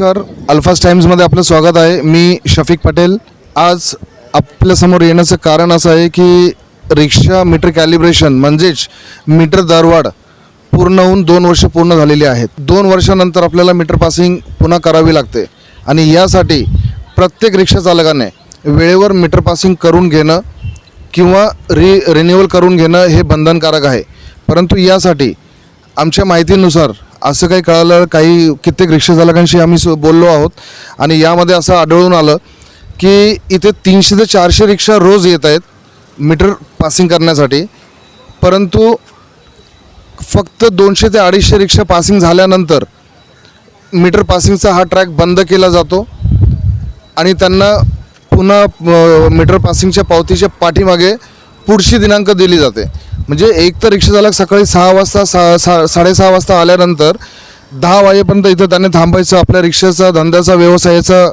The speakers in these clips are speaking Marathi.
नमस्कार. अल्फास टाईम्समध्ये आपलं स्वागत आहे. मी शफिक पटेल. आज आपल्यासमोर येण्याचं कारण असं आहे की रिक्षा मीटर कॅलिब्रेशन म्हणजेच मीटर दरवाढ पूर्ण होऊन दोन वर्ष पूर्ण झालेली आहेत. दोन वर्षानंतर आपल्याला मीटर पासिंग पुन्हा करावी लागते. आणि यासाठी प्रत्येक रिक्षा चालकाने वेळेवर मीटर पासिंग करून घेणं किंवा रि रिन्युअल करून घेणं हे बंधनकारक आहे. परंतु यासाठी आमच्या माहितीनुसार असं काही कळालं काही कित्येक रिक्षा चालकांशी आम्ही बोललो आहोत. आणि यामध्ये असं आढळून आलं की इथे तीनशे ते चारशे रिक्षा रोज येत आहेत मीटर पासिंग करण्यासाठी. परंतु फक्त दोनशे ते अडीचशे रिक्षा पासिंग झाल्यानंतर मीटर पासिंगचा हा ट्रॅक बंद केला जातो आणि त्यांना पुन्हा मीटर पासिंगच्या पावतीच्या पाठीमागे पुढची दिनांक दिली जाते. म्हणजे एक तर रिक्षा चालक सकाळी सहा वाजता सा सा साडेसहा वाजता आल्यानंतर दहा वाजेपर्यंत इथं त्याने थांबायचं आपल्या रिक्षाचा धंद्याचा व्यवसायाचा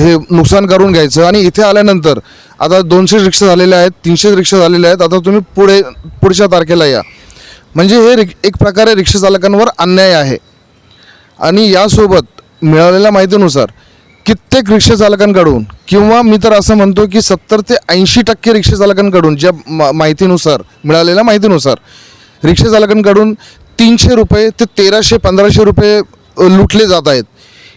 हे नुकसान करून घ्यायचं. आणि इथे आल्यानंतर आता दोनशे रिक्षा झालेल्या आहेत तीनशे रिक्षा झालेल्या आहेत. आता तुम्ही पुढे पुढच्या तारखेला या. म्हणजे हे रिक एक प्रकारे रिक्षा चालकांवर अन्याय आहे. आणि यासोबत मिळालेल्या माहितीनुसार कित्येक रिक्षा चालकांकडून किंवा मी तर असं म्हणतो की सत्तर ते ऐंशी टक्के रिक्षाचालकांकडून ज्या मा माहितीनुसार मिळालेल्या माहितीनुसार रिक्षाचालकांकडून तीनशे रुपये ते तेराशे पंधराशे रुपये लुटले जात आहेत.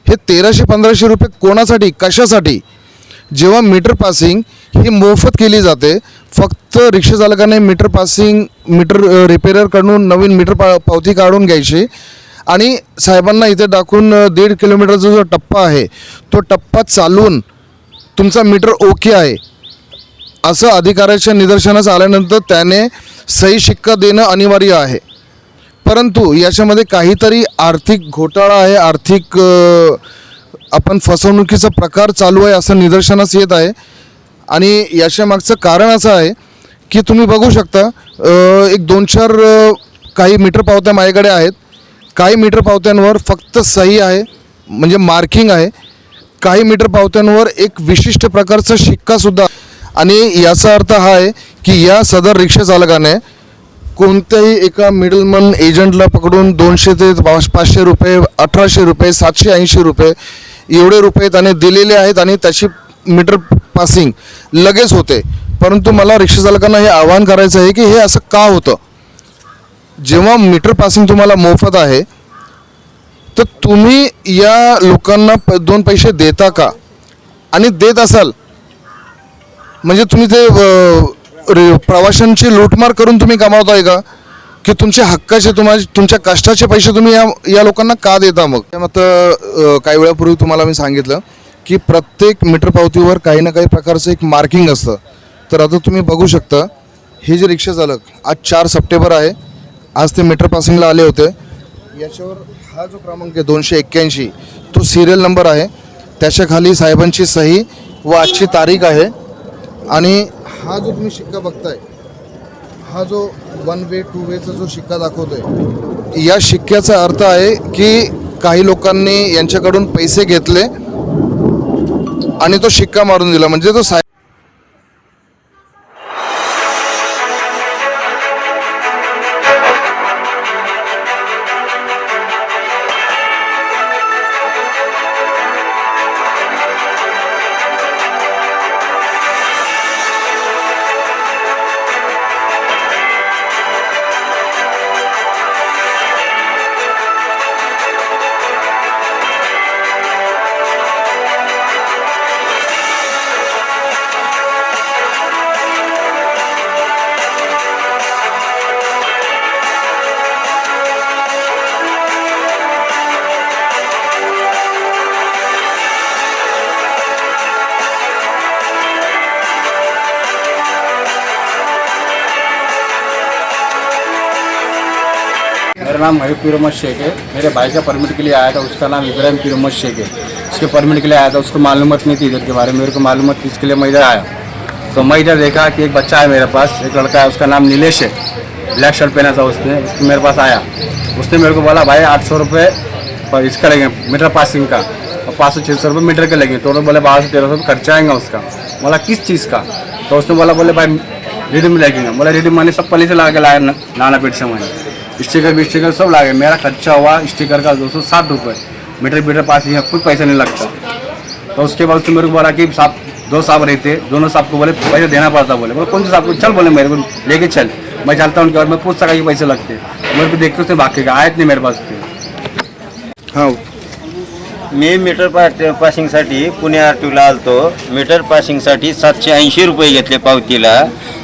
हे तेराशे पंधराशे रुपये कोणासाठी कशासाठी? जेव्हा मीटर पासिंग ही मोफत केली जाते फक्त रिक्षाचालकाने मीटर पासिंग मीटर रिपेअरकडून नवीन मीटर पा पावती काढून घ्यायची आणि साहेबांना इथे टाकून दीड किलोमीटरचा जो टप्पा आहे तो टप्पा चालवून तुमचा मीटर ओके आहे. असं अधिकाऱ्याच्या निदर्शनास आल्यानंतर त्याने सही शिक्का देणं अनिवार्य आहे. परंतु याच्यामध्ये काहीतरी आर्थिक घोटाळा आहे आर्थिक आपण फसवणुकीचा प्रकार चालू आहे असं निदर्शनास येत आहे. आणि याच्या मागचं कारण असं आहे की तुम्ही बघू शकता एक दोन चार काही मीटर पावत्या माझ्याकडे आहेत. काही मीटर पावत्यांवर फक्त सही आहे म्हणजे मार्किंग आहे. काही मीटर पावत्यांवर एक विशिष्ट प्रकारचा शिक्कासुद्धा आणि याचा अर्थ हा आहे की या सदर रिक्षाचालकाने कोणत्याही एका मिडलमन एजंटला पकडून दोनशे ते पाचशे रुपये अठराशे रुपये सातशे ऐंशी रुपये एवढे रुपये त्याने दिलेले आहेत आणि त्याची मीटर पासिंग लगेच होते. परंतु मला रिक्षाचालकांना हे आवाहन करायचं आहे की हे असं का होतं? जेव्हा मीटर पासिंग तुम्हाला मोफत आहे तर तुम्ही या लोकांना प दोन पैसे देता का? आणि देत असाल म्हणजे तुम्ही ते रे- प्रवाशांची लूटमार करून तुम्ही कमावताय का? की तुमच्या हक्काचे तुम्हा तुमच्या कष्टाचे पैसे तुम्ही या या लोकांना का देता मग? आता काही वेळापूर्वी तुम्हाला मी सांगितलं की प्रत्येक मीटर पावतीवर काही ना काही प्रकारचं एक मार्किंग असतं. तर आता तुम्ही बघू शकता हे जे रिक्षा चालक आज चार सप्टेंबर आहे आज ते मीटर पासिंगला आले होते. याच्यावर हा जो क्रमांक आहे दोनशे एक्क्याऐंशी तो सिरियल नंबर आहे. त्याच्याखाली साहेबांची सही व आजची तारीख आहे. आणि हा जो तुम्ही शिक्का बघताय हा जो वन वे टू वेचा जो शिक्का दाखवतोय या शिक्क्याचा अर्थ आहे की काही लोकांनी यांच्याकडून पैसे घेतले आणि तो शिक्का मारून दिला. म्हणजे तो साहेब नाम महबूब पीरमद शेख। है मेरे भाई का परमिट के लिए आया था, उसका नाम इब्राहिम पीरमद शेख। है उसके परमिट के लिए आया था, उसको मालूमत नहीं थी इधर के बारे में, मेरे को मालूमत थी, इसके लिए मैं इधर आया। तो मैं इधर देखा कि एक बच्चा है मेरे पास, एक लड़का है, उसका नाम नीलेश है। ब्लैक शर्ट पहना था उसने, उसको मेरे पास आया। उसने मेरे को बोला, भाई, आठ सौ रुपये पर इसका लगे मीटर पासिंग का। और पाँच सौ छः सौ रुपये मीटर के लगे। टोटल बोले, बारह सौ, तेरह सौ रुपये खर्चा आएगा उसका। बोला, किस चीज़ का? तो उसने बोला, बोले, भाई रिडीम लगेगा बोला रिडीम मैंने सब पहले से ला के लाया नाना पेट से मैंने। स्टिकर भी स्टिकर सब लागे। मेरा खर्चा हुआ, स्टिकर का दो सौ साठ रुपये मीटर मीटर पास यहाँ कुछ पैसा नहीं लगता। तो उसके बाद उसने मेरे को बोला कि साहब, दो साहब रहते, दोनों साहब को बोले, पैसे देना पड़ता बोले। बोले, कौन से साहब को? चल बोले मेरे को, लेके चल। मैं चलता हूँ, उनके बाद मैं पूछता कि पैसे लगते। मेरे को देखते उसने भाग के आयत नहीं मेरे पास थे हाँ। मी मीटर पा पासिंगसाठी पुणे आर टीला आलतो मीटर पासिंगसाठी सातशे ऐंशी रुपये घेतले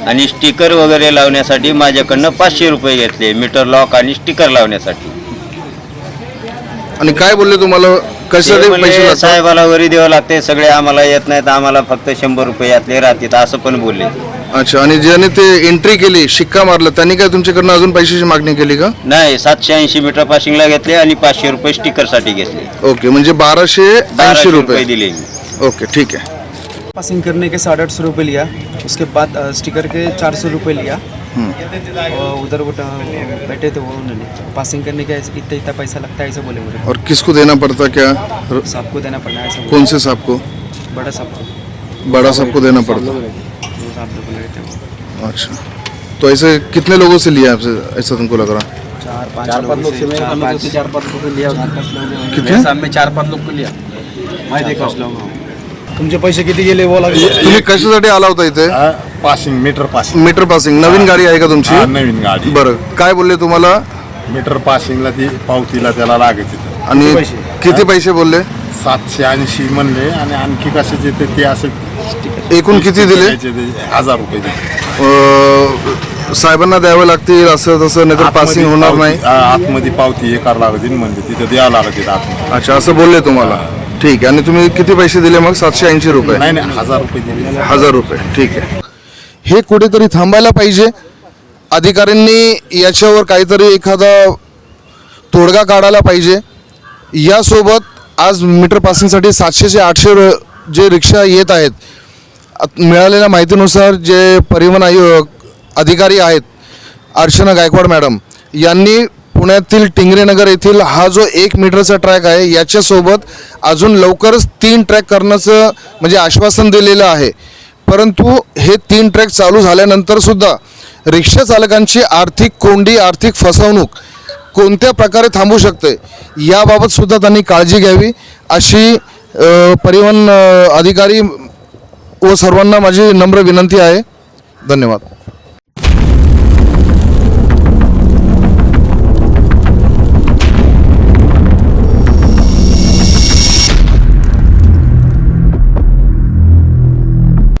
आणि स्टिकर वगैरे लावण्यासाठी माझ्याकडनं पाचशे रुपये घेतले मीटर लॉक आणि स्टिकर लावण्यासाठी. आणि काय बोलले तुम्हाला? ते कशासाठी म्हणले, पैसे लागतात? साहेबाला वरी द्यावं लागते सगळे आम्हाला येत नाहीत आम्हाला फक्त शंभर रुपये यातले राहतात असं पण बोलले. अच्छा आणि ज्याने ते एंट्री केली शिक्का मारला त्यांनी काय तुमच्याकडनं अजून पैशाची मागणी केली का? नाही सातशे ऐंशी मीटर पासिंगला घेतले आणि पाचशे रुपये स्टिकरसाठी घेतले. ओके म्हणजे बाराशे ऐंशी बाराशे रुपये. रुपये दिले मी. ओके ठीक आहे. पासिंग करने के साढ़े आठ सौ रुपये लिया उसके बाद स्टिकर के चार सौ रुपये लिया। और उधर वो बैठे थे वो उन्होंने। पासिंग करने के इतना इतना पैसा लगता है ऐसे बोले मुझे। और किसको देना पड़ता क्या? साहब को देना पड़ना है कौन से साहब को? बड़ा साहब को। बड़ा साहब को देना पड़ता। अच्छा। तो ऐसे कितने लोगों से लिया आपसे? ऐसा तुमको लग रहा? चार पाँच चार पाँच लोग से चार पाँच लोग को लिया। कितने? सामने चार पाँच लोग को लिया। मैं देखा। तुमचे पैसे किती गेले बोला. तुम्ही कशासाठी आला होता इथे? Passing meter passing. Meter passing नवीन गाडी आहे का हा, तुमची नवीन गाडी. बरं. काय बोलले तुम्हाला? मीटर पासिंगला ती पावतीला त्याला लागत तिथं आणि किती पैसे? बोलले? सातशे ऐंशी म्हणले आणि आणखी कशाचे ते ते असे एकूण किती दिले? द्यायचे ते हजार रुपये दिले. अं, साहेबांना द्यावे लागतील असं तसं नाही तर पासिंग आतमध्ये होणार पावती- नाही? हा, आतमध्ये पावती हे करावं लागतील म्हणजे तिथं द्यावं लागतील आतमध्ये. अच्छा असं बोलले तुम्हाला? ठीक आहे. आणि तुम्ही किती पैसे दिले मग? सातशे ऐंशी रुपये. नाही नाही हजार रुपये दिले. हजार रुपये. ठीक आहे. हे कुठेतरी थांबायला पाहिजे. अधिकाऱ्यांनी याच्यावर काहीतरी एखादा तोडगा काढायला पाहिजे. यासोबत आज मीटर पासिंगसाठी सातशे ते आठशे र- जे रिक्षा येत आहेत मिळालेल्या माहितीनुसार जे परिवहन आयोग अधिकारी आहेत अर्चना गायकवाड मॅडम यांनी पुण्यातील टिंगरेनगर येथील हा जो एक मीटरचा ट्रॅक आहे याच्यासोबत अजून लवकरच तीन ट्रॅक करण्याचं म्हणजे आश्वासन दिलेलं आहे. परंतु हे तीन ट्रॅक चालू झाल्यानंतरसुद्धा रिक्षा चालकांची आर्थिक कोंडी आर्थिक फसवणूक कोणत्या प्रकारे थांबू शकते याबाबतसुद्धा त्यांनी काळजी घ्यावी. अशी अ, परिवहन अ, अधिकारी व सर्वांना माझी नम्र विनंती आहे. धन्यवाद.